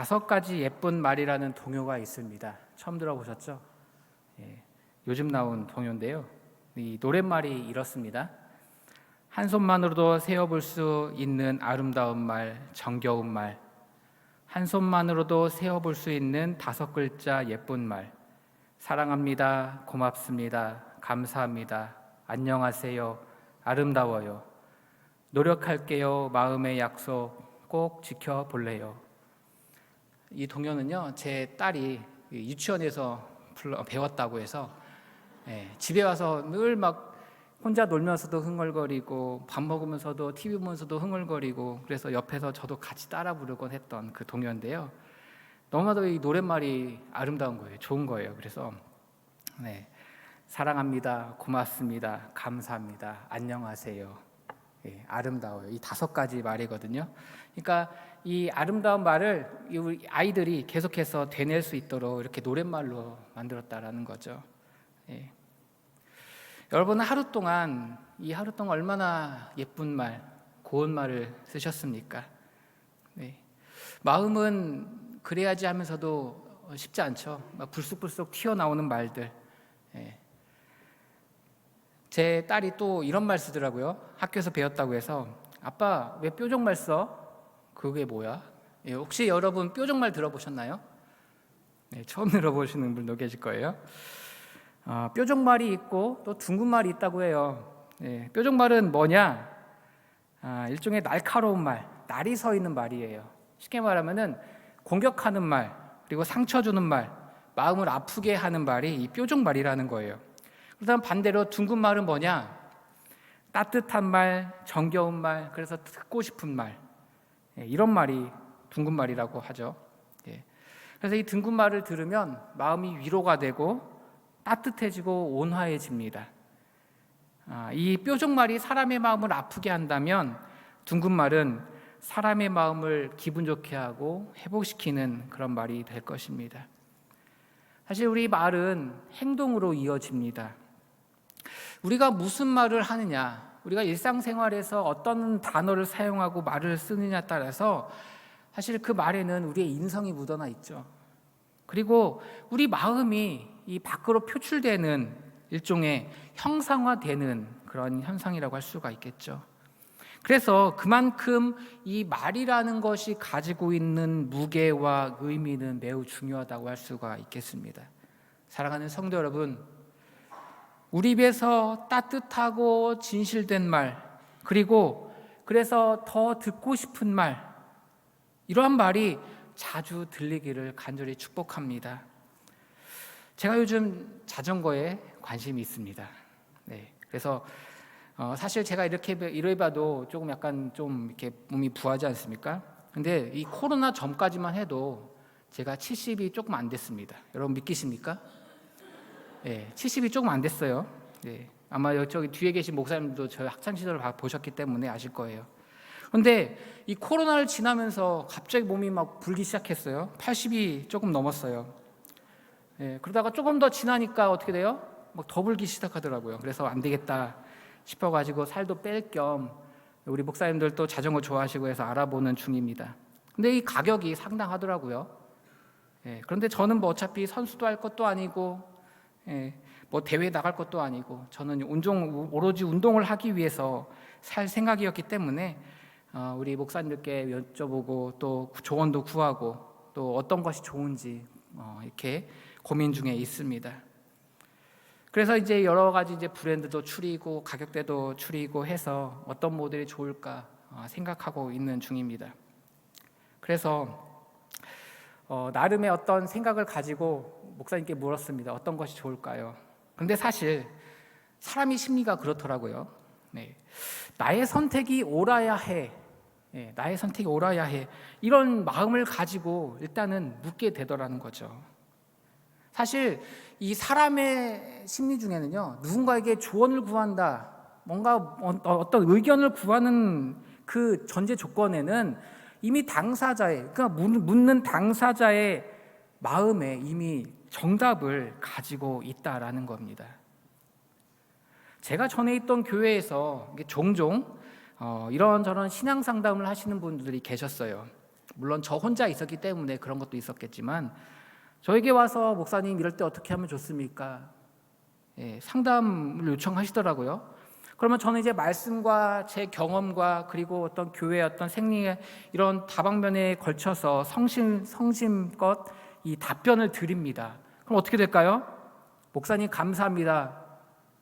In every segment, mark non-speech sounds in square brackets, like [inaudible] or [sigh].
다섯 가지 예쁜 말이라는 동요가 있습니다. 처음 들어보셨죠? 예, 요즘 나온 동요인데요. 이 노랫말이 이렇습니다. 한 손만으로도 세어볼 수 있는 아름다운 말, 정겨운 말. 한 손만으로도 세어볼 수 있는 다섯 글자 예쁜 말. 사랑합니다. 고맙습니다. 감사합니다. 안녕하세요. 아름다워요. 노력할게요. 마음의 약속 꼭 지켜볼래요. 이 동요는요, 제 딸이 유치원에서 불러, 배웠다고 해서 예, 집에 와서 늘 막 혼자 놀면서도 흥얼거리고 밥 먹으면서도 TV 보면서도 흥얼거리고 그래서 옆에서 저도 같이 따라 부르곤 했던 그 동요인데요. 너무나도 이 노랫말이 아름다운 거예요. 좋은 거예요. 그래서 네, 사랑합니다. 고맙습니다. 감사합니다. 안녕하세요. 예, 아름다워요. 이 다섯 가지 말이거든요. 그러니까 이 아름다운 말을 이 우리 아이들이 계속해서 되낼 수 있도록 이렇게 노랫말로 만들었다라는 거죠. 예. 여러분은 하루 동안 이 하루 동안 얼마나 예쁜 말, 고운 말을 쓰셨습니까? 네. 마음은 그래야지 하면서도 쉽지 않죠. 막 불쑥불쑥 튀어나오는 말들. 예. 제 딸이 또 이런 말 쓰더라고요. 학교에서 배웠다고 해서 아빠 왜 뾰족말 써? 그게 뭐야? 예, 혹시 여러분 뾰족말 들어보셨나요? 네, 처음 [laughs] 들어보시는 분도 계실 거예요. 어, 뾰족말이 있고 또 둥근말이 있다고 해요. 예, 뾰족말은 뭐냐? 아, 일종의 날카로운 말, 날이 서 있는 말이에요. 쉽게 말하면은 공격하는 말, 그리고 상처 주는 말, 마음을 아프게 하는 말이 이 뾰족말이라는 거예요. 그다음 반대로 둥근 말은 뭐냐? 따뜻한 말, 정겨운 말, 그래서 듣고 싶은 말. 예, 이런 말이 둥근 말이라고 하죠. 예. 그래서 이 둥근 말을 들으면 마음이 위로가 되고 따뜻해지고 온화해집니다. 아, 이 뾰족 말이 사람의 마음을 아프게 한다면 둥근 말은 사람의 마음을 기분 좋게 하고 회복시키는 그런 말이 될 것입니다. 사실 우리 말은 행동으로 이어집니다. 우리가 무슨 말을 하느냐, 우리가 일상생활에서 어떤 단어를 사용하고 말을 쓰느냐에 따라서 사실 그 말에는 우리의 인성이 묻어나 있죠. 그리고 우리 마음이 이 밖으로 표출되는 일종의 형상화되는 그런 현상이라고 할 수가 있겠죠. 그래서 그만큼 이 말이라는 것이 가지고 있는 무게와 의미는 매우 중요하다고 할 수가 있겠습니다. 사랑하는 성도 여러분, 우리 입에서 따뜻하고 진실된 말, 그리고 그래서 더 듣고 싶은 말, 이러한 말이 자주 들리기를 간절히 축복합니다. 제가 요즘 자전거에 관심이 있습니다. 네, 그래서 어, 사실 제가 이렇게 이래봐도 조금 약간 좀 이렇게 몸이 부하지 않습니까? 근데 이 코로나 전까지만 해도 제가 70이 조금 안 됐습니다. 여러분 믿기십니까? 네, 70이 조금 안 됐어요. 네, 아마 저기 뒤에 계신 목사님도 저희 학창 시절을 보셨기 때문에 아실 거예요. 근데 이 코로나를 지나면서 갑자기 몸이 막 불기 시작했어요. 80이 조금 넘었어요. 예, 그러다가 조금 더 지나니까 어떻게 돼요? 막 더 불기 시작하더라고요. 그래서 안 되겠다 싶어가지고 살도 뺄 겸 우리 목사님들도 자전거 좋아하시고 해서 알아보는 중입니다. 근데 이 가격이 상당하더라고요. 예, 그런데 저는 뭐 어차피 선수도 할 것도 아니고 예, 뭐 대회 나갈 것도 아니고 저는 운동 오로지 운동을 하기 위해서 살 생각이었기 때문에 어, 우리 목사님들께 여쭤보고 또 조언도 구하고 또 어떤 것이 좋은지 어, 이렇게 고민 중에 있습니다. 그래서 이제 여러 가지 이제 브랜드도 추리고 가격대도 추리고 해서 어떤 모델이 좋을까 어, 생각하고 있는 중입니다. 그래서 어, 나름의 어떤 생각을 가지고 목사님께 물었습니다. 어떤 것이 좋을까요? 근데 사실 사람이 심리가 그렇더라고요. 네. 나의 선택이 옳아야 해. 네, 나의 선택이 옳아야 해. 이런 마음을 가지고 일단은 묻게 되더라는 거죠. 사실 이 사람의 심리 중에는요, 누군가에게 조언을 구한다, 뭔가 어, 어떤 의견을 구하는 그 전제 조건에는 이미 당사자의, 그러니까 묻는 당사자의 마음에 이미 정답을 가지고 있다라는 겁니다. 제가 전에 있던 교회에서 종종 어, 이런저런 신앙 상담을 하시는 분들이 계셨어요. 물론 저 혼자 있었기 때문에 그런 것도 있었겠지만 저에게 와서 목사님 이럴 때 어떻게 하면 좋습니까? 예, 상담을 요청하시더라고요. 그러면 저는 이제 말씀과 제 경험과 그리고 어떤 교회 어떤 생리의 이런 다방면에 걸쳐서 성심 성심껏 이 답변을 드립니다. 그럼 어떻게 될까요? 목사님 감사합니다.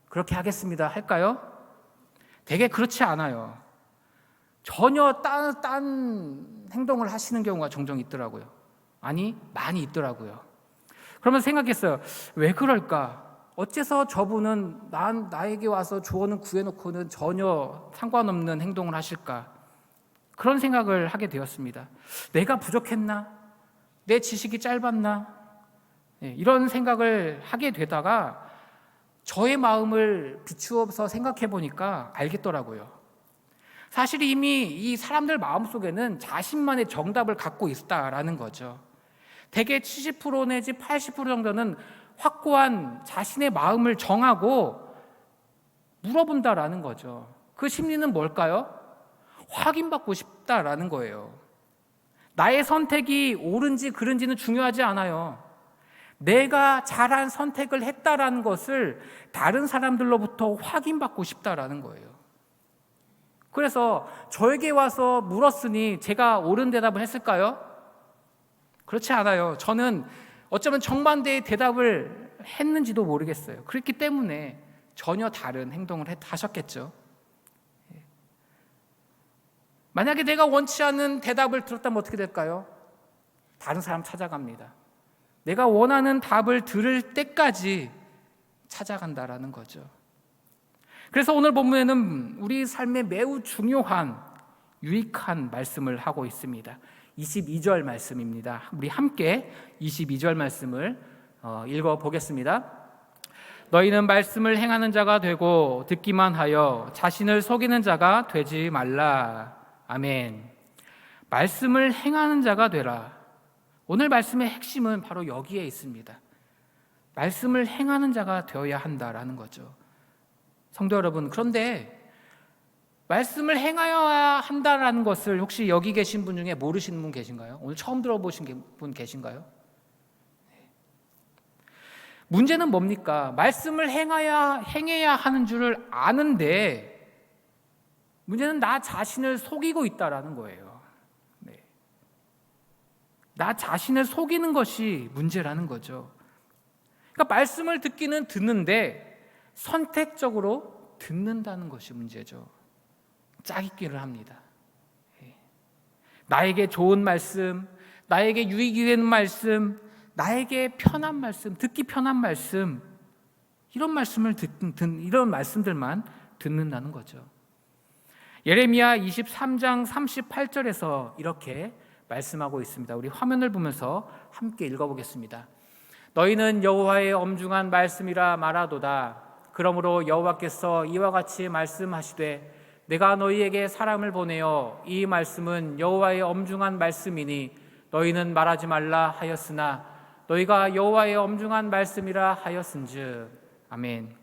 그렇게 하겠습니다. 할까요? 되게 그렇지 않아요. 전혀 딴, 딴 행동을 하시는 경우가 종종 있더라고요. 아니, 많이 있더라고요. 그러면 생각했어요. 왜 그럴까? 어째서 저분은 난 나에게 와서 조언을 구해놓고는 전혀 상관없는 행동을 하실까? 그런 생각을 하게 되었습니다. 내가 부족했나? 내 지식이 짧았나? 예, 이런 생각을 하게 되다가 저의 마음을 비추어서 생각해 보니까 알겠더라고요. 사실 이미 이 사람들 마음 속에는 자신만의 정답을 갖고 있다라는 거죠. 대개 70% 내지 80% 정도는 확고한 자신의 마음을 정하고 물어본다라는 거죠. 그 심리는 뭘까요? 확인받고 싶다라는 거예요. 나의 선택이 옳은지 그른지는 중요하지 않아요. 내가 잘한 선택을 했다라는 것을 다른 사람들로부터 확인받고 싶다라는 거예요. 그래서 저에게 와서 물었으니 제가 옳은 대답을 했을까요? 그렇지 않아요. 저는 어쩌면 정반대의 대답을 했는지도 모르겠어요. 그렇기 때문에 전혀 다른 행동을 했- 하셨겠죠. 예. 만약에 내가 원치 않는 대답을 들었다면 어떻게 될까요? 다른 사람 찾아갑니다. 내가 원하는 답을 들을 때까지 찾아간다라는 거죠. 그래서 오늘 본문에는 우리 삶에 매우 중요한 유익한 말씀을 하고 있습니다. 22절 말씀입니다. 우리 함께 22절 말씀을 어, 읽어 보겠습니다. 너희는 말씀을 행하는 자가 되고 듣기만 하여 자신을 속이는 자가 되지 말라. 아멘. 말씀을 행하는 자가 되라. 오늘 말씀의 핵심은 바로 여기에 있습니다. 말씀을 행하는 자가 되어야 한다라는 거죠. 성도 여러분, 그런데 말씀을 행하여야 한다라는 것을 혹시 여기 계신 분 중에 모르시는 분 계신가요? 오늘 처음 들어보신 분 계신가요? 네. 문제는 뭡니까? 말씀을 행하야 행해야 하는 줄을 아는데 문제는 나 자신을 속이고 있다라는 거예요. 네. 나 자신을 속이는 것이 문제라는 거죠. 그러니까 말씀을 듣기는 듣는데 선택적으로 듣는다는 것이 문제죠. 짜깁기를 합니다. 예. 나에게 좋은 말씀, 나에게 유익이 되는 말씀, 나에게 편한 말씀, 듣기 편한 말씀, 이런 말씀을 듣는 이런 말씀들만 듣는다는 거죠. 예레미야 23장 38절에서 이렇게 말씀하고 있습니다. 우리 화면을 보면서 함께 읽어보겠습니다. 너희는 여호와의 엄중한 말씀이라 말하도다. 그러므로 여호와께서 이와 같이 말씀하시되 내가 너희에게 사람을 보내어 이 말씀은 여호와의 엄중한 말씀이니 너희는 말하지 말라 하였으나 너희가 여호와의 엄중한 말씀이라 하였은즉 아멘.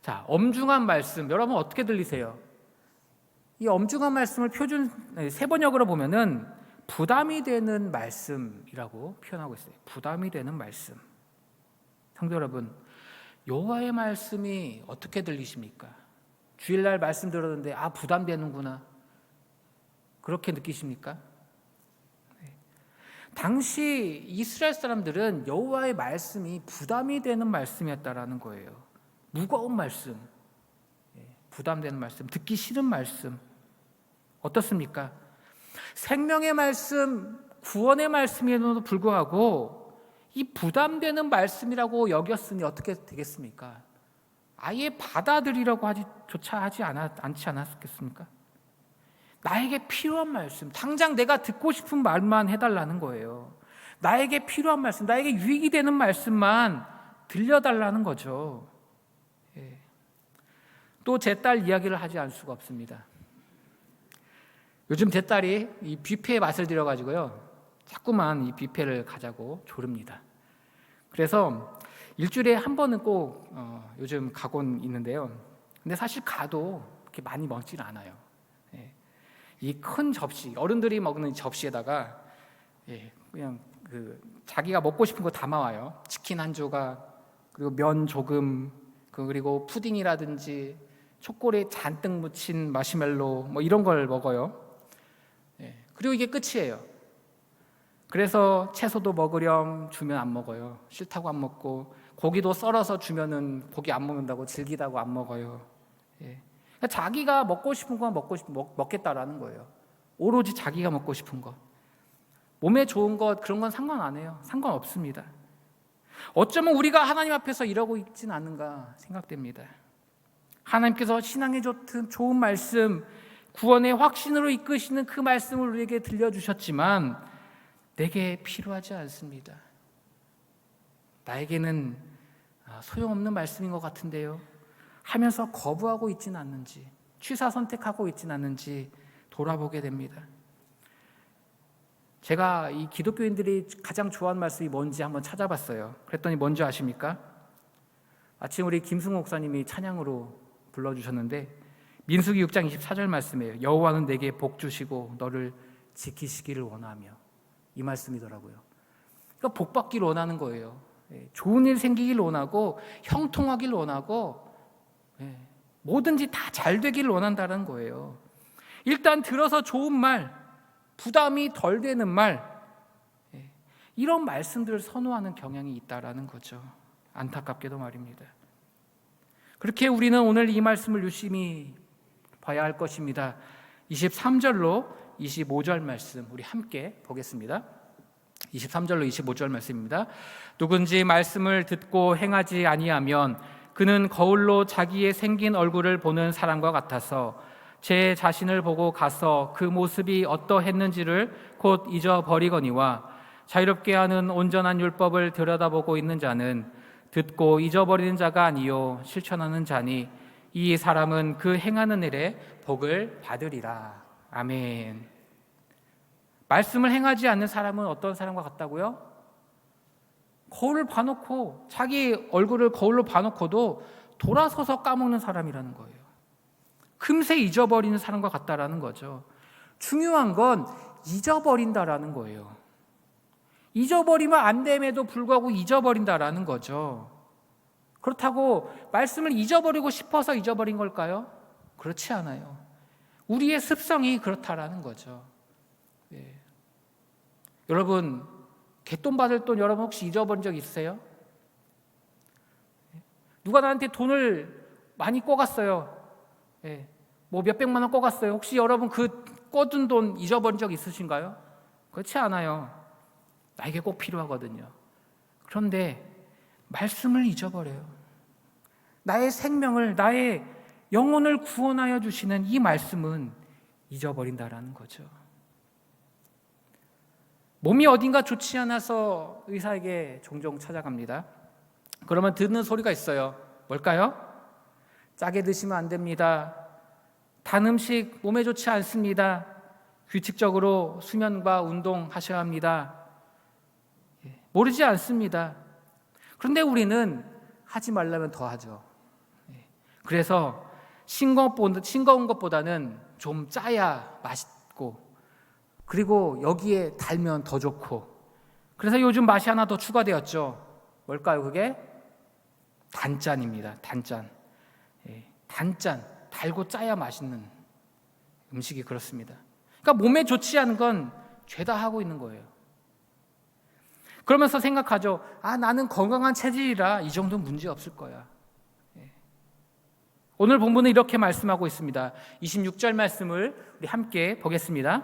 자, 엄중한 말씀 여러분 어떻게 들리세요? 이 엄중한 말씀을 표준 세 번역으로 보면은 부담이 되는 말씀이라고 표현하고 있어요. 부담이 되는 말씀. 성도 여러분, 여호와의 말씀이 어떻게 들리십니까? 주일날 말씀 들었는데 아 부담되는구나. 그렇게 느끼십니까? 네. 당시 이스라엘 사람들은 여호와의 말씀이 부담이 되는 말씀이었다라는 거예요. 무거운 말씀, 예, 부담되는 말씀, 듣기 싫은 말씀. 어떻습니까? 생명의 말씀, 구원의 말씀에도 불구하고 이 부담되는 말씀이라고 여겼으니 어떻게 되겠습니까? 아예 받아들이라고 하지 조차 하지 않았, 않지 않았겠습니까? 나에게 필요한 말씀, 당장 내가 듣고 싶은 말만 해달라는 거예요. 나에게 필요한 말씀, 나에게 유익이 되는 말씀만 들려달라는 거죠. 예. 또제 딸 이야기를 하지 않을 수가 없습니다. 요즘 제 딸이 이 뷔페의 맛을 들여가지고요. 자꾸만 이 뷔페를 가자고 조릅니다. 그래서 일주일에 한 번은 꼭 어, 요즘 가곤 있는데요. 근데 사실 가도 그렇게 많이 먹지는 않아요. 예. 이큰 접시 어른들이 먹는 이 접시에다가 예, 그냥 그 자기가 먹고 싶은 거 담아와요. 치킨 한 조각 그리고 면 조금 그 그리고 푸딩이라든지 초콜릿 잔뜩 묻힌 마시멜로 뭐 이런 걸 먹어요. 예, 그리고 이게 끝이에요. 그래서 채소도 먹으렴 주면 안 먹어요. 싫다고 안 먹고 고기도 썰어서 주면은 고기 안 먹는다고 질기다고 안 먹어요. 예. 그러니까 자기가 먹고 싶은 거 먹고 싶 먹, 먹겠다라는 거예요. 오로지 자기가 먹고 싶은 것. 몸에 좋은 것 그런 건 상관 안 해요. 상관 없습니다. 어쩌면 우리가 하나님 앞에서 이러고 있진 않은가 생각됩니다. 하나님께서 신앙에 좋든 좋은 말씀, 구원의 확신으로 이끄시는 그 말씀을 우리에게 들려주셨지만 내게 필요하지 않습니다. 나에게는 아, 소용없는 말씀인 것 같은데요. 하면서 거부하고 있지는 않는지, 취사 선택하고 있지는 않는지 돌아보게 됩니다. 제가 이 기독교인들이 가장 좋아하는 말씀이 뭔지 한번 찾아봤어요. 그랬더니 뭔지 아십니까? 아침 우리 김승호 목사님이 찬양으로 불러주셨는데 민수기 6장 24절 말씀이에요. 여호와는 내게 복 주시고 너를 지키시기를 원하며 이 말씀이더라고요. 그러니까 복 받기를 원하는 거예요. 예, 좋은 일 생기길 원하고 형통하길 원하고 예, 뭐든지 다 잘 되기를 원한다는 거예요. 일단 들어서 좋은 말, 부담이 덜 되는 말, 예, 이런 말씀들을 선호하는 경향이 있다라는 거죠. 안타깝게도 말입니다. 그렇게 우리는 오늘 이 말씀을 유심히 봐야 할 것입니다. 23절로 25절 말씀 우리 함께 보겠습니다. 23절로 25절 말씀입니다. 누군지 말씀을 듣고 행하지 아니하면 그는 거울로 자기의 생긴 얼굴을 보는 사람과 같아서 제 자신을 보고 가서 그 모습이 어떠했는지를 곧 잊어버리거니와 자유롭게 하는 온전한 율법을 들여다보고 있는 자는 듣고 잊어버리는 자가 아니요 실천하는 자니 이 사람은 그 행하는 일에 복을 받으리라. 아멘. 말씀을 행하지 않는 사람은 어떤 사람과 같다고요? 거울을 봐놓고 자기 얼굴을 거울로 봐놓고도 돌아서서 까먹는 사람이라는 거예요. 금세 잊어버리는 사람과 같다라는 거죠. 중요한 건 잊어버린다라는 거예요. 잊어버리면 안 됨에도 불구하고 잊어버린다라는 거죠. 그렇다고 말씀을 잊어버리고 싶어서 잊어버린 걸까요? 그렇지 않아요. 우리의 습성이 그렇다라는 거죠. 예. 여러분 개돈 받을 돈 여러분 혹시 잊어버린 적 있으세요? 누가 나한테 돈을 많이 꿔갔어요. 예. 뭐 몇백만 원 꿔갔어요. 혹시 여러분 그 꿔둔 돈 잊어버린 적 있으신가요? 그렇지 않아요. 나에게 꼭 필요하거든요. 그런데 말씀을 잊어버려요. 나의 생명을, 나의 영혼을 구원하여 주시는 이 말씀은 잊어버린다라는 거죠. 몸이 어딘가 좋지 않아서 의사에게 종종 찾아갑니다. 그러면 듣는 소리가 있어요. 뭘까요? 짜게 드시면 안 됩니다. 단 음식 몸에 좋지 않습니다. 규칙적으로 수면과 운동 하셔야 합니다. 예, 모르지 않습니다. 그런데 우리는 하지 말라면 더 하죠. 예, 그래서 싱거운 것보다는 좀 짜야 맛있고 그리고 여기에 달면 더 좋고 그래서 요즘 맛이 하나 더 추가되었죠. 뭘까요? 그게 단짠입니다. 단짠. 예, 단짠. 달고 짜야 맛있는 음식이 그렇습니다. 그러니까 몸에 좋지 않은 건 죄다 하고 있는 거예요. 그러면서 생각하죠. 아, 나는 건강한 체질이라 이 정도 문제 없을 거야. 예. 오늘 본문은 이렇게 말씀하고 있습니다. 26절 말씀을 우리 함께 보겠습니다.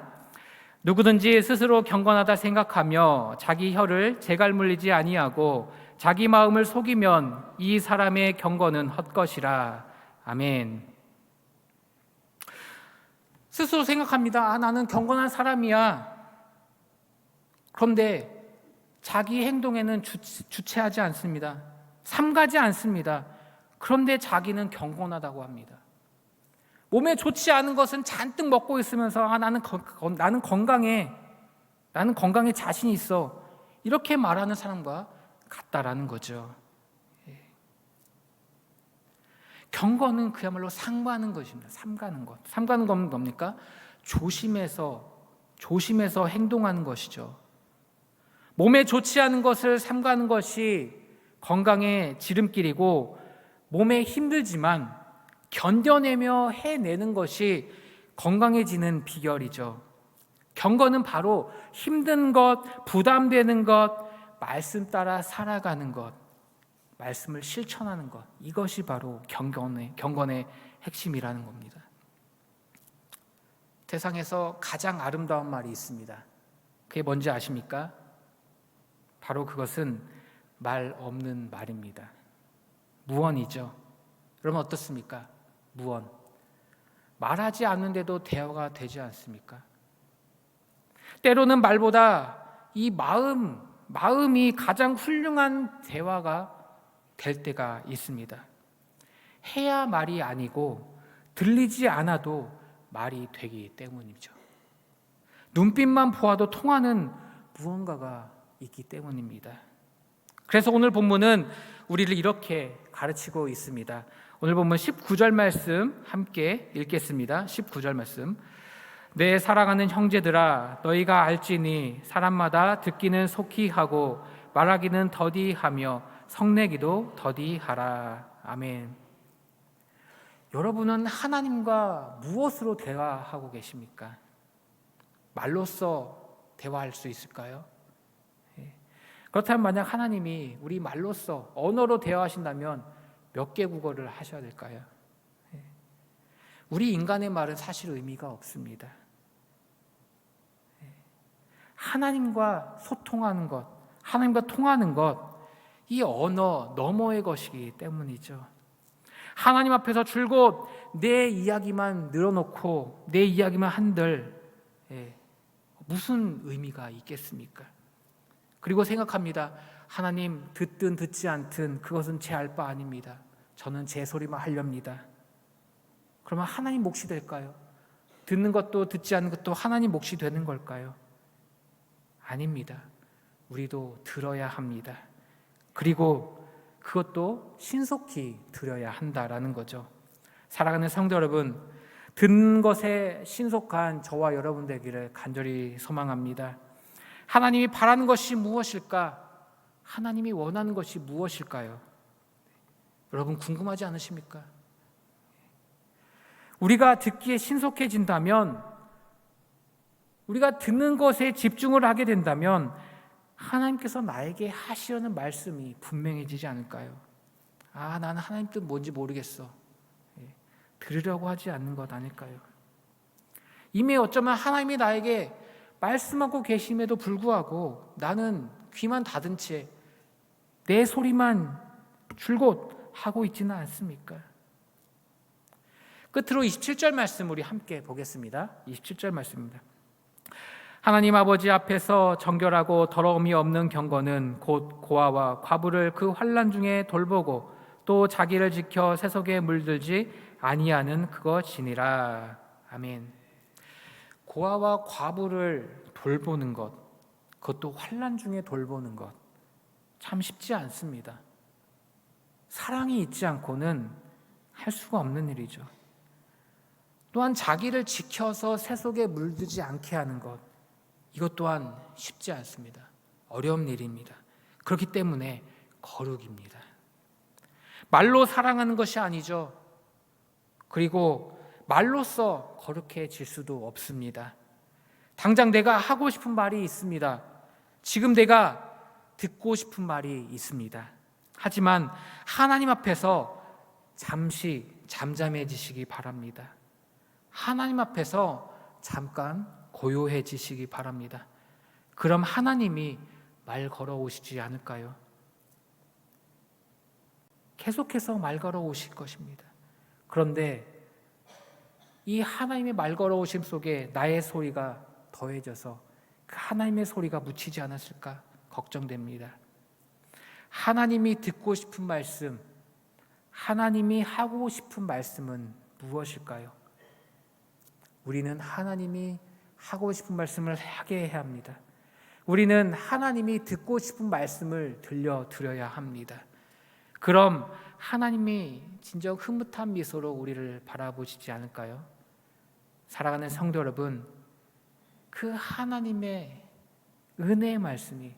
누구든지 스스로 경건하다 생각하며 자기 혀를 재갈 물리지 아니하고 자기 마음을 속이면 이 사람의 경건은 헛것이라. 아멘. 스스로 생각합니다. 아, 나는 경건한 사람이야. 그런데 자기 행동에는 주, 주체하지 않습니다. 삼가지 않습니다. 그런데 자기는 경건하다고 합니다. 몸에 좋지 않은 것은 잔뜩 먹고 있으면서 아, 나는, 거, 나는 건강해. 나는 건강에 자신이 있어. 이렇게 말하는 사람과 같다라는 거죠. 예. 경건은 그야말로 상가는 것입니다. 삼가는 것. 삼가는 건 뭡니까? 조심해서 조심해서 행동하는 것이죠. 몸에 좋지 않은 것을 삼가는 것이 건강의 지름길이고 몸에 힘들지만 견뎌내며 해내는 것이 건강해지는 비결이죠. 경건은 바로 힘든 것, 부담되는 것, 말씀 따라 살아가는 것, 말씀을 실천하는 것. 이것이 바로 경건의 경건의 핵심이라는 겁니다. 세상에서 가장 아름다운 말이 있습니다. 그게 뭔지 아십니까? 바로 그것은 말 없는 말입니다. 무언이죠. 그러면 어떻습니까? 무언. 말하지 않는데도 대화가 되지 않습니까? 때로는 말보다 이 마음, 마음이 가장 훌륭한 대화가 될 때가 있습니다. 해야 말이 아니고 들리지 않아도 말이 되기 때문이죠. 눈빛만 보아도 통하는 무언가가 있기 때문입니다. 그래서 오늘 본문은 우리를 이렇게 가르치고 있습니다. 오늘 본문 19절 말씀 함께 읽겠습니다. 19절 말씀. 내 사랑하는 형제들아 너희가 알지니 사람마다 듣기는 속히 하고 말하기는 더디하며 성내기도 더디하라. 아멘. 여러분은 하나님과 무엇으로 대화하고 계십니까? 말로써 대화할 수 있을까요? 예. 그렇다면 만약 하나님이 우리 말로써 언어로 대화하신다면 몇 개 국어를 하셔야 될까요? 예. 우리 인간의 말은 사실 의미가 없습니다. 예. 하나님과 소통하는 것, 하나님과 통하는 것, 이 언어 너머의 것이기 때문이죠. 하나님 앞에서 줄곧 내 이야기만 늘어놓고 내 이야기만 한들 예, 무슨 의미가 있겠습니까? 그리고 생각합니다. 하나님 듣든 듣지 않든 그것은 제 알 바 아닙니다. 저는 제 소리만 하렵니다. 그러면 하나님 몫이 될까요? 듣는 것도 듣지 않는 것도 하나님 몫이 되는 걸까요? 아닙니다. 우리도 들어야 합니다. 그리고 그것도 신속히 들어야 한다라는 거죠. 사랑하는 성도 여러분, 듣는 것에 신속한 저와 여러분 되기를 간절히 소망합니다. 하나님이 바라는 것이 무엇일까? 하나님이 원하는 것이 무엇일까요? 여러분 궁금하지 않으십니까? 우리가 듣기에 신속해진다면 우리가 듣는 것에 집중을 하게 된다면 하나님께서 나에게 하시려는 말씀이 분명해지지 않을까요? 아, 나는 하나님 뜻 뭔지 모르겠어. 예, 들으려고 하지 않는 것 아닐까요? 이미 어쩌면 하나님이 나에게 말씀하고 계심에도 불구하고 나는 귀만 닫은 채 내 소리만 줄곧 하고 있지는 않습니까? 끝으로 27절 말씀 우리 함께 보겠습니다. 27절 말씀입니다. 하나님 아버지 앞에서 정결하고 더러움이 없는 경건은 곧 고아와 과부를 그 환란 중에 돌보고 또 자기를 지켜 세속에 물들지 아니하는 그것이니라. 아멘. 고아와 과부를 돌보는 것, 그것도 환란 중에 돌보는 것, 참 쉽지 않습니다. 사랑이 있지 않고는 할 수가 없는 일이죠. 또한 자기를 지켜서 세속에 물들지 않게 하는 것, 이것 또한 쉽지 않습니다. 어려운 일입니다. 그렇기 때문에 거룩입니다. 말로 사랑하는 것이 아니죠. 그리고 말로써 거룩해질 수도 없습니다. 당장 내가 하고 싶은 말이 있습니다. 지금 내가 듣고 싶은 말이 있습니다. 하지만 하나님 앞에서 잠시 잠잠해지시기 바랍니다. 하나님 앞에서 잠깐 고요해지시기 바랍니다. 그럼 하나님이 말 걸어오시지 않을까요? 계속해서 말 걸어오실 것입니다. 그런데 이 하나님의 말 걸어오심 속에 나의 소리가 더해져서 그 하나님의 소리가 묻히지 않았을까 걱정됩니다. 하나님이 듣고 싶은 말씀, 하나님이 하고 싶은 말씀은 무엇일까요? 우리는 하나님이 하고 싶은 말씀을 하게 해야 합니다. 우리는 하나님이 듣고 싶은 말씀을 들려 드려야 합니다. 그럼 하나님이 진정 흐뭇한 미소로 우리를 바라보시지 않을까요? 살아가는 성도 여러분, 그 하나님의 은혜의 말씀이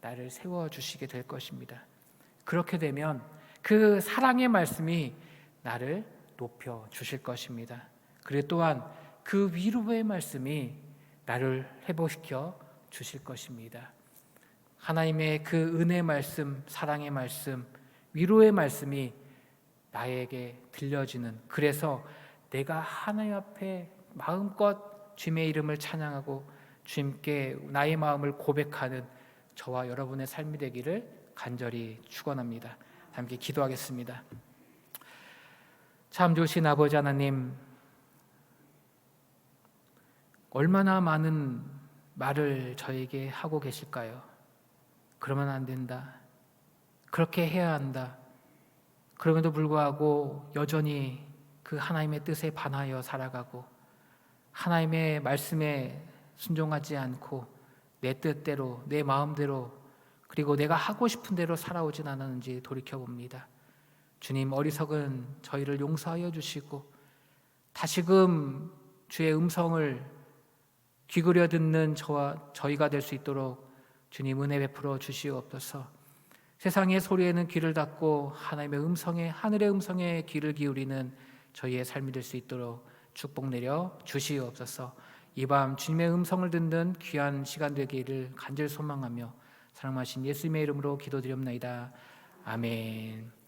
나를 세워 주시게 될 것입니다. 그렇게 되면 그 사랑의 말씀이 나를 높여 주실 것입니다. 그리고 또한 그 위로의 말씀이 나를 회복시켜 주실 것입니다. 하나님의 그 은혜 말씀, 사랑의 말씀, 위로의 말씀이 나에게 들려지는 그래서 내가 하나님 앞에 마음껏 주님의 이름을 찬양하고 주님께 나의 마음을 고백하는 저와 여러분의 삶이 되기를 간절히 축원합니다. 함께 기도하겠습니다. 참 좋으신 아버지 하나님 얼마나 많은 말을 저에게 하고 계실까요? 그러면 안 된다. 그렇게 해야 한다. 그럼에도 불구하고 여전히 그 하나님의 뜻에 반하여 살아가고 하나님의 말씀에 순종하지 않고 내 뜻대로 내 마음대로 그리고 내가 하고 싶은 대로 살아오진 않았는지 돌이켜 봅니다. 주님 어리석은 저희를 용서하여 주시고 다시금 주의 음성을 귀그려 듣는 저와 저희가 될 수 있도록 주님 은혜 베풀어 주시옵소서. 세상의 소리에는 귀를 닫고 하나님의 음성에 하늘의 음성에 귀를 기울이는 저희의 삶이 될 수 있도록 축복 내려 주시옵소서. 이 밤 주님의 음성을 듣는 귀한 시간 되기를 간절히 소망하며 사랑하신 예수님의 이름으로 기도드립니다. 아멘.